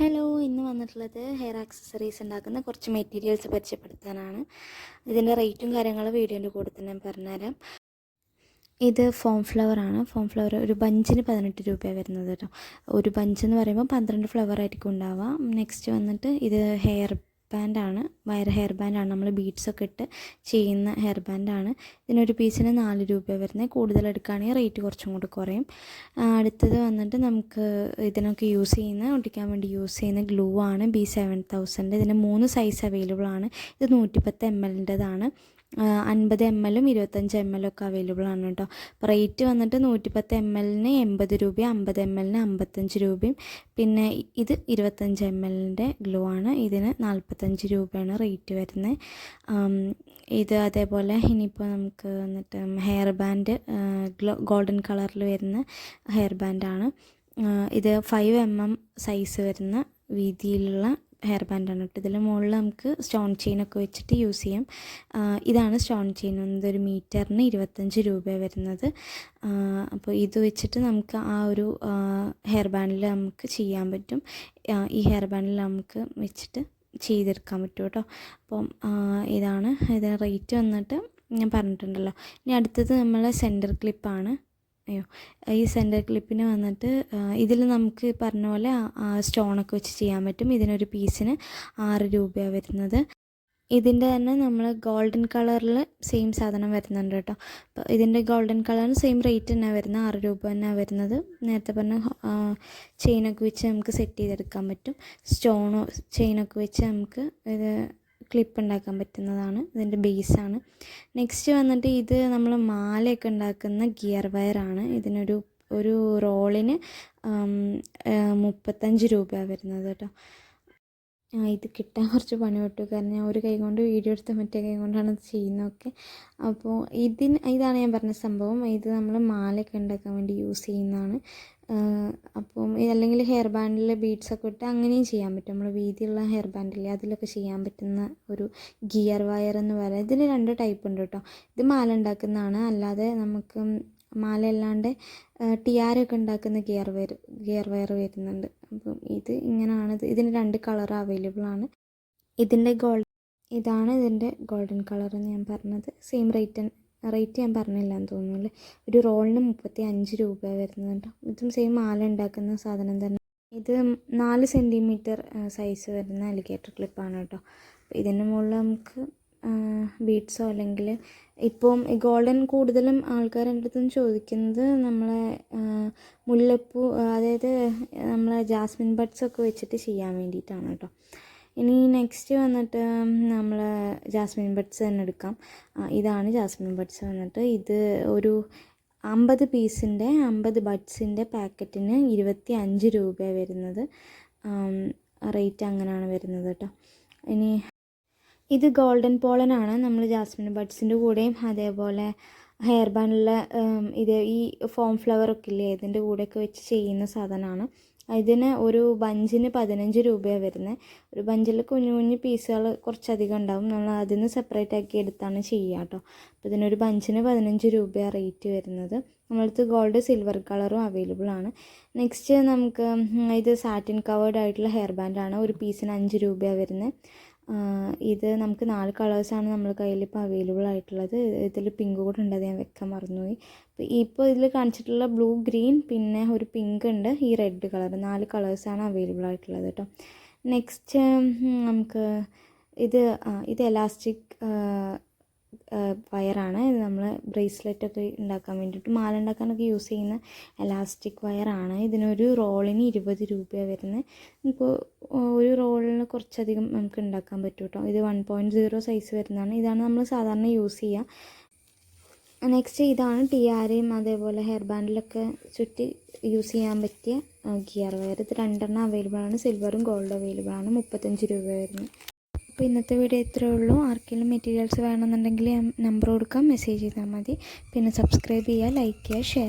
Hello ഇന്ന് വന്നിട്ടുള്ളത് hair accessories ഉണ്ടാക്കുന്ന കുറച്ച് മെറ്റീരിയൽസ് പരിചയപ്പെടുത്താനാണ്. ഇതിന്റെ റേറ്റും കാര്യങ്ങളും വീഡിയോന്റെ കൂടെ തന്നെ പറഞ്ഞുതരാം. ഇത് ഫോം ഫ്ലവർ ആണ്. ഫോം ഫ്ലവർ ഒരു ബഞ്ചിന് പതിനെട്ട് രൂപയാണ് വരുന്നത് കേട്ടോ. ഒരു ബഞ്ച് എന്ന് പറയുമ്പോൾ പന്ത്രണ്ട് ഫ്ലവർ ആയിരിക്കും ഉണ്ടാവുക. നെക്സ്റ്റ് വന്നിട്ട് ഇത് ഹെയർ ബാൻഡാണ് വയർ ഹെയർ ബാൻഡാണ്. നമ്മൾ ബീഡ്സൊക്കെ ഇട്ട് ചെയ്യുന്ന ഹെയർ ബാൻഡാണ്. ഇതിനൊരു പീസിന് നാല് രൂപ വരുന്നത് കൂടുതൽ എടുക്കുകയാണെങ്കിൽ റേറ്റ് കുറച്ചും കൂടി കുറയും. അടുത്തത് വന്നിട്ട് നമുക്ക് ഇതിനൊക്കെ യൂസ് ചെയ്യുന്ന ഒട്ടിക്കാൻ വേണ്ടി യൂസ് ചെയ്യുന്ന ഗ്ലൂ ആണ്. B seven thousand. ഇതിന് മൂന്ന് സൈസ് അവൈലബിൾ ആണ്. ഇത് നൂറ്റിപ്പത്ത് എം എല്ലിന്റെതാണ്. അൻപത് എം എല്ലും ഇരുപത്തഞ്ച് എം എല്ലും ഒക്കെ അവൈലബിൾ ആണ് കേട്ടോ. റേറ്റ് വന്നിട്ട് നൂറ്റിപ്പത്ത് എം എല്ലിന് എൺപത് രൂപയും അമ്പത് എം എല്ലിന് അമ്പത്തഞ്ച് രൂപയും. പിന്നെ ഇത് ഇരുപത്തഞ്ച് എം എല്ലിന്റെ ഗ്ലോ ആണ്. ഇതിന് നാൽപ്പത്തഞ്ച് രൂപയാണ് റേറ്റ് വരുന്നത്. ഇത് അതേപോലെ ഇനിയിപ്പോൾ നമുക്ക് എന്നിട്ട് ഹെയർ ബാൻഡ് ഗോൾഡൻ കളറിൽ വരുന്ന ഹെയർ ബാൻഡാണ് ഇത് ഫൈവ് എം എം സൈസ് വരുന്ന വീതിയിലുള്ള ഹെയർ ബാൻഡാണ് കേട്ടോ. ഇതിൽ മുകളിൽ നമുക്ക് സ്റ്റോൺ ചെയിനൊക്കെ വെച്ചിട്ട് യൂസ് ചെയ്യാം. ഇതാണ് സ്റ്റോൺ ചെയിൻ. വന്നത് ഒരു മീറ്ററിന് ഇരുപത്തഞ്ച് രൂപ വരുന്നത്. അപ്പോൾ ഇത് വെച്ചിട്ട് നമുക്ക് ആ ഒരു ഹെയർ ബാൻഡിൽ നമുക്ക് ചെയ്യാൻ പറ്റും. ഈ ഹെയർ ബാൻഡിൽ നമുക്ക് വെച്ചിട്ട് ചെയ്തെടുക്കാൻ പറ്റും കേട്ടോ. അപ്പം ഇതാണ് ഇത് റേറ്റ് വന്നിട്ട് ഞാൻ പറഞ്ഞിട്ടുണ്ടല്ലോ. ഇനി അടുത്തത് നമ്മൾ സെന്റർ ക്ലിപ്പാണ്. അയ്യോ ഈ സെന്റർ ക്ലിപ്പിന് വന്നിട്ട് ഇതിൽ നമുക്ക് പറഞ്ഞ പോലെ സ്റ്റോണൊക്കെ വെച്ച് ചെയ്യാൻ പറ്റും. ഇതിനൊരു പീസിന് ആറ് രൂപയാണ് വരുന്നത്. ഇതിന്റെ തന്നെ നമ്മൾ ഗോൾഡൻ കളറിൽ സെയിം സാധനം വരുന്നുണ്ട് കേട്ടോ. അപ്പോൾ ഇതിന്റെ ഗോൾഡൻ കളറിന് സെയിം റേറ്റ് തന്നെ വരുന്നത്. ആറ് രൂപ തന്നെ വരുന്നത്. നേരത്തെ പറഞ്ഞ ചെയിനൊക്കെ വെച്ച് നമുക്ക് സെറ്റ് ചെയ്തെടുക്കാൻ പറ്റും. സ്റ്റോണോ ചെയിനൊക്കെ വെച്ച് നമുക്ക് ഇത് ക്ലിപ്പ് ഉണ്ടാക്കാൻ പറ്റുന്നതാണ്. ഇതിന്റെ ബേസാണ് നെക്സ്റ്റ് വന്നിട്ട് ഇത് നമ്മൾ മാലയൊക്കെ ഉണ്ടാക്കുന്ന ഗിയർ വയറാണ് ഇതിനൊരു ഒരു റോളിന് മുപ്പത്തഞ്ച് രൂപയാണ് വരുന്നത് കേട്ടോ. ആ ഇത് കിട്ടാൻ കുറച്ച് പണി പെട്ടു കാരണം ഞാൻ ഒരു കൈ കൊണ്ട് വീഡിയോ എടുത്ത് മറ്റേ കൈ കൊണ്ടാണ് ചെയ്യുന്നതൊക്കെ. അപ്പോൾ ഇതിന് ഇതാണ് ഞാൻ പറഞ്ഞ സംഭവം. ഇത് നമ്മൾ മാലയൊക്കെ ഉണ്ടാക്കാൻ വേണ്ടി യൂസ് ചെയ്യുന്നതാണ്. അപ്പം അല്ലെങ്കിൽ ഹെയർ ബാൻഡിൽ ബീഡ്സൊക്കെ ഇട്ട് അങ്ങനെയും ചെയ്യാൻ പറ്റും. നമ്മൾ വീതിയുള്ള ഹെയർ ബാൻഡിൽ അതിലൊക്കെ ചെയ്യാൻ പറ്റുന്ന ഒരു ഗിയർ വയർ എന്ന് പറയുന്നത് ഇതിന് രണ്ട് ടൈപ്പ് ഉണ്ട് കേട്ടോ. ഇത് മാല ഉണ്ടാക്കുന്നതാണ്. അല്ലാതെ നമുക്ക് മാല അല്ലാണ്ട് ടിയാരൊക്കെ ഉണ്ടാക്കുന്ന ഗിയർ വയർ ഗിയർ വെയർ വരുന്നുണ്ട്. അപ്പം ഇത് ഇങ്ങനെയാണ് ഇത് ഇതിന് രണ്ട് കളർ അവൈലബിൾ ആണ്. ഇതിന്റെ ഗോൾഡ് ഇതാണ് ഇതിന്റെ ഗോൾഡൻ കളർ എന്ന് ഞാൻ പറഞ്ഞത്. സെയിം റേറ്റ് റേറ്റ് ഞാൻ പറഞ്ഞില്ല എന്ന് തോന്നുന്നു ഒരു റോളിന് മുപ്പത്തി അഞ്ച് രൂപ വരുന്നുണ്ട്. ഇതും സെയിം മാല ഉണ്ടാക്കുന്ന സാധനം തന്നെ. ഇത് നാല് സെന്റിമീറ്റർ സൈസ് വരുന്ന അലിഗേറ്റർ ക്ലിപ്പാണ് കേട്ടോ. ഇതിന്റെ മുകളിൽ നമുക്ക് ബീഡ്സോ അല്ലെങ്കിൽ ഇപ്പം ഗോൾഡൻ കൂടുതലും ആൾക്കാർ എന്റെ അടുത്ത് നിന്ന് ചോദിക്കുന്നത് നമ്മളെ മുല്ലപ്പൂ അതായത് നമ്മളെ ജാസ്മിൻ ബഡ്സ് ഒക്കെ വെച്ചിട്ട് ചെയ്യാൻ വേണ്ടിയിട്ടാണ് കേട്ടോ. ഇനി നെക്സ്റ്റ് വന്നിട്ട് നമ്മൾ ജാസ്മിൻ ബഡ്സ് തന്നെ എടുക്കാം. ഇതാണ് ജാസ്മിൻ ബഡ്സ് വന്നിട്ട്. ഇത് ഒരു അമ്പത് പീസിന്റെ അമ്പത് ബഡ്സിന്റെ പാക്കറ്റിന് ഇരുപത്തി അഞ്ച് രൂപ വരുന്നത് റേറ്റ് അങ്ങനെയാണ് വരുന്നത് കേട്ടോ. ഇനി ഇത് ഗോൾഡൻ പോളനാണ്. നമ്മൾ ജാസ്മിൻ ബഡ്സിന്റെ കൂടെയും അതേപോലെ ഹെയർ ബാൻഡിലെ ഇത് ഈ ഫോം ഫ്ലവർ ഒക്കെ ഇല്ലേ ഇതിന്റെ കൂടെയൊക്കെ വെച്ച് ചെയ്യുന്ന സാധനമാണ്. ഇതിന് ഒരു ബഞ്ചിന് പതിനഞ്ച് രൂപയാണ് വരുന്നത് ഒരു ബഞ്ചിൽ കുഞ്ഞു കുഞ്ഞു പീസുകൾ കുറച്ചധികം ഉണ്ടാവും. നമ്മൾ അതിൽ നിന്ന് സെപ്പറേറ്റ് ആക്കി എടുത്താണ് ചെയ്യുക കേട്ടോ. അപ്പോൾ ഇതിനൊരു ബഞ്ചിന് പതിനഞ്ച് രൂപയാണ് റേറ്റ് വരുന്നത്. നമ്മളടുത്ത് ഗോൾഡ് സിൽവർ കളറും അവൈലബിൾ ആണ്. നെക്സ്റ്റ് നമുക്ക് ഇത് സാറ്റിൻ കവേർഡ് ആയിട്ടുള്ള ഹെയർ ബാൻഡാണ്. ഒരു പീസിന് അഞ്ച് രൂപയാണ് വരുന്നത് ഇത് നമുക്ക് നാല് കളേഴ്സാണ് നമ്മൾ കയ്യിൽ ഇപ്പോൾ അവൈലബിൾ ആയിട്ടുള്ളത്. ഇതിൽ പിങ്ക് കൂടെ ഉണ്ട് അത് ഞാൻ വെക്കാൻ മറന്നുപോയി. ഇപ്പോൾ ഇതിൽ കാണിച്ചിട്ടുള്ള ബ്ലൂ ഗ്രീൻ പിന്നെ ഒരു പിങ്ക് ഉണ്ട് ഈ റെഡ് കളർ നാല് കളേഴ്സാണ് അവൈലബിൾ ആയിട്ടുള്ളത് കേട്ടോ. നെക്സ്റ്റ് നമുക്ക് ഇത് ഇത് എലാസ്റ്റിക് വയറാണ്. നമ്മൾ ബ്രേസ്ലെറ്റ് ഒക്കെ ഉണ്ടാക്കാൻ വേണ്ടിയിട്ട് മാല ഉണ്ടാക്കാനൊക്കെ യൂസ് ചെയ്യുന്ന എലാസ്റ്റിക് വയറാണ്. ഇതിനൊരു റോളിന് ഇരുപത് രൂപയാണ് വരുന്നത്. ഇപ്പോൾ ഒരു റോളിന് കുറച്ചധികം നമുക്ക് ഉണ്ടാക്കാൻ പറ്റും കേട്ടോ ഇത് വൺ പോയിന്റ് സീറോ സൈസ് വരുന്നതാണ്. ഇതാണ് നമ്മൾ സാധാരണ യൂസ് ചെയ്യുക നെക്സ്റ്റ് ഇതാണ് ടിയാരയും അതേപോലെ ഹെയർ ബാൻഡിലൊക്കെ ചുറ്റി യൂസ് ചെയ്യാൻ പറ്റിയ ഗിയർ വയർ. ഇത് രണ്ടെണ്ണം അവൈലബിൾ ആണ്. സിൽവറും ഗോൾഡും അവൈലബിൾ ആണ്. മുപ്പത്തഞ്ച് രൂപ വരുന്നത്. അപ്പോൾ ഇന്നത്തെ വീഡിയോ ഇത്രയേ ഉള്ളൂ. ആർക്കെങ്കിലും മെറ്റീരിയൽസ് വേണമെന്നുണ്ടെങ്കിൽ നമ്പർ കൊടുക്കാം. മെസ്സേജ് ചെയ്താൽ മതി. പിന്നെ സബ്സ്ക്രൈബ് ചെയ്യുക ലൈക്ക് ചെയ്യുക ഷെയർ